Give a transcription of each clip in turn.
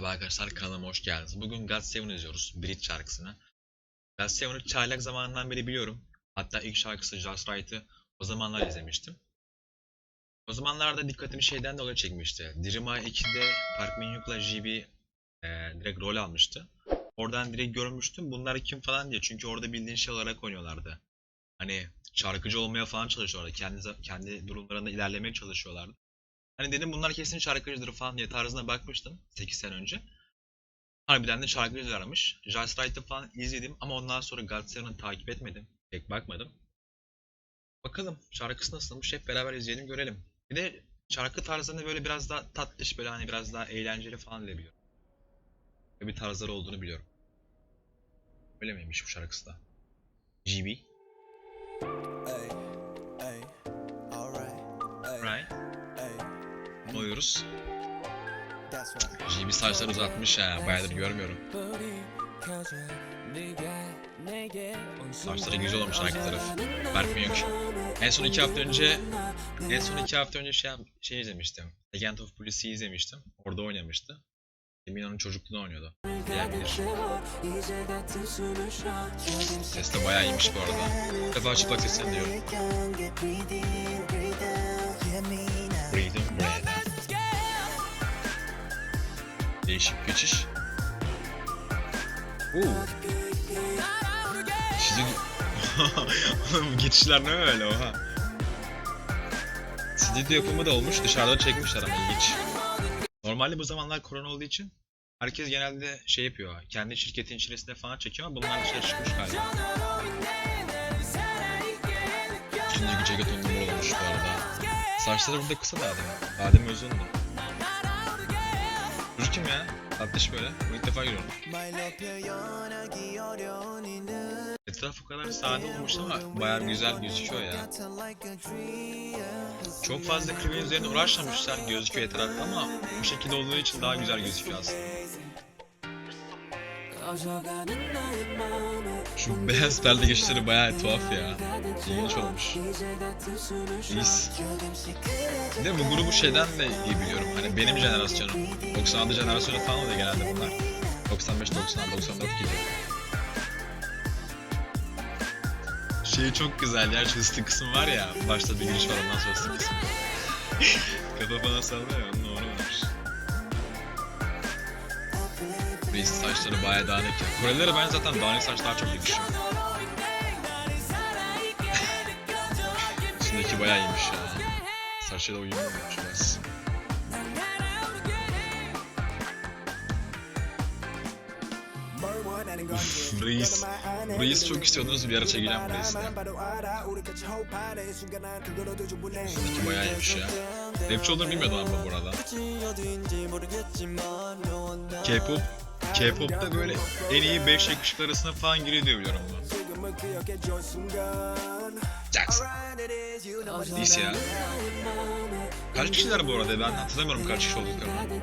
Merhaba arkadaşlar kanalıma hoş geldiniz. Bugün God Seven izliyoruz. Bridge şarkısını. God Seven'ı çaylak zamanından beri biliyorum. Hatta ilk şarkısı Just Right'ı o zamanlar izlemiştim. O zamanlarda dikkatimi şeyden dolayı çekmişti. Dirimay 2'de Park Min-hyuk'la GB e, direkt rol almıştı. Oradan direkt görmüştüm. Bunlar kim falan diye. Çünkü orada bildiğin şey olarak oynuyorlardı. Hani şarkıcı olmaya falan çalışıyorlardı. Kendi, kendi durumlarında ilerlemeye çalışıyorlardı. Hani dedim bunlar kesin şarkıcıdır falan diye tarzına bakmıştım 8 sene önce. Harbiden de şarkıcılarmış. Just Right'ı falan izledim ama ondan sonra God Seven'ı takip etmedim. Pek bakmadım. Bakalım şarkısı nasılmış hep beraber izleyelim görelim. Bir de şarkı tarzını böyle biraz daha tatlış böyle hani biraz daha eğlenceli falan diye biliyorum. Böyle bir tarzları olduğunu biliyorum. Öyle miymiş bu şarkısı da? GB. Oyuyoruz. that's right. GB saçları uzatmış ha. Bayağıdır görmüyorum. Saçları güzel olmuş arka tarafı. Berk Miyok. En son iki hafta önce en son iki hafta önce şey, şey izlemiştim. Legend of Police'i izlemiştim. Orada oynamıştı. Emin onun çocukluğunu oynuyordu. Bilen bilir. Ses de bayağı iyiymiş bu arada. Bir defa çıplak sesini diyorum. Değişik geçiş. Oo. Çizgi... Oğlum geçişler ne öyle oha. Stüdyo yapımı da olmuş dışarıda çekmişler ama ilginç. Normalde bu zamanlar korona olduğu için herkes genelde şey yapıyor. Kendi şirketin içerisinde falan çekiyor ama bunlar dışarı çıkmış galiba. Şimdiki ceket on numara olmuş bu arada. Saçları burada kısa da Adem. Adem uzundu kim ya? Tatlış böyle. Bu ilk defa görüyorum. Etraf o kadar sade olmuş ama bayağı güzel gözüküyor ya. Çok fazla klibin üzerine uğraşmamışlar gözüküyor etrafta ama bu şekilde olduğu için daha güzel gözüküyor aslında. Şu beyaz perde geçişleri bayağı tuhaf ya. İlginç olmuş. İyis. Bir de bu grubu şeyden de iyi biliyorum. Hani benim jenerasyonum. 96 jenerasyonu falan oluyor genelde bunlar. 95, 96, 94 gibi. Şey çok güzel ya, şu hıslı kısım var ya. Başta bir giriş var ondan sonra hıslı kısım. Kafa falan sallıyor ya, Reis saçları bayağı dağınık ya. Ben zaten dağınık saç daha çok yakışıyor. Üstündeki bayağı iyiymiş ya. Saçıyla uyumlu olmuş biraz. Reis. Reis çok istiyordunuz bir ara çekilen reis. Üstündeki bayağı iyiymiş ya. Rapçi olduğunu bilmiyordum ama bu arada. K-pop K-pop'ta böyle en iyi 5 yakışıklı arasına falan giriyor diye biliyorum bunu. Jackson. DC ya. Kaç kişiler bu arada ben hatırlamıyorum kaç kişi olduklarını.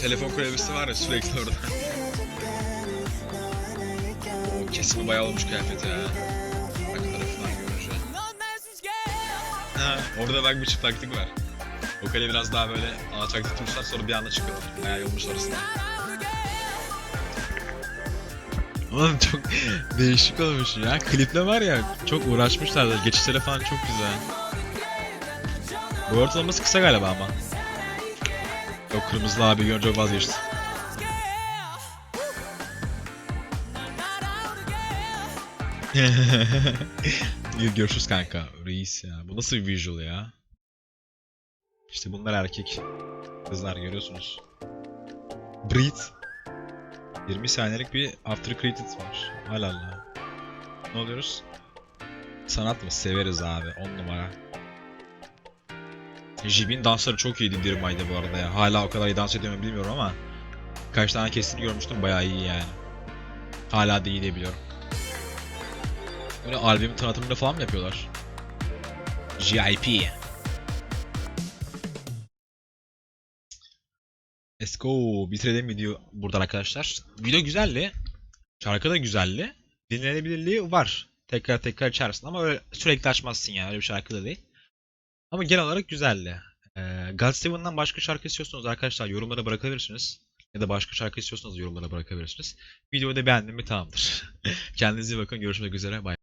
Telefon klavyesi var ya sürekli orada. o kesimi bayağı olmuş kıyafeti ya. Arka tarafından görünce. Ha, orada bak bir çıplaklık var. Vokali biraz daha böyle alçak tutmuşlar sonra bir anda çıkıyorlar. Bayağı yolmuş orasında. Oğlum çok değişik olmuş ya. Kliple var ya çok uğraşmışlar. Geçişleri falan çok güzel. Bu ortalaması kısa galiba ama. Yok kırmızılı abi görünce vazgeçti. Görüşürüz kanka. Reis ya. Bu nasıl bir visual ya? İşte bunlar erkek. Kızlar görüyorsunuz. Breathe. 20 saniyelik bir after credit var. Hala Allah. Ne oluyoruz? Sanat mı? Severiz abi. 10 numara. Jibin dansları çok iyiydi Dirmay'da bu arada ya. Hala o kadar iyi dans ediyor mu bilmiyorum ama kaç tane kesini görmüştüm bayağı iyi yani. Hala da iyi diye biliyorum. Böyle albüm tanıtımında falan mı yapıyorlar? GIP. Let's go. Bitirelim video burada arkadaşlar. Video güzeldi. Şarkı da güzeldi. Dinlenebilirliği var. Tekrar tekrar açarsın ama öyle sürekli açmazsın yani öyle bir şarkı da değil. Ama genel olarak güzeldi. Ee, God Seven'dan başka şarkı istiyorsanız arkadaşlar yorumlara bırakabilirsiniz. Ya da başka şarkı istiyorsanız yorumlara bırakabilirsiniz. Videoyu da beğendim mi tamamdır. Kendinize iyi bakın. Görüşmek üzere. Bay.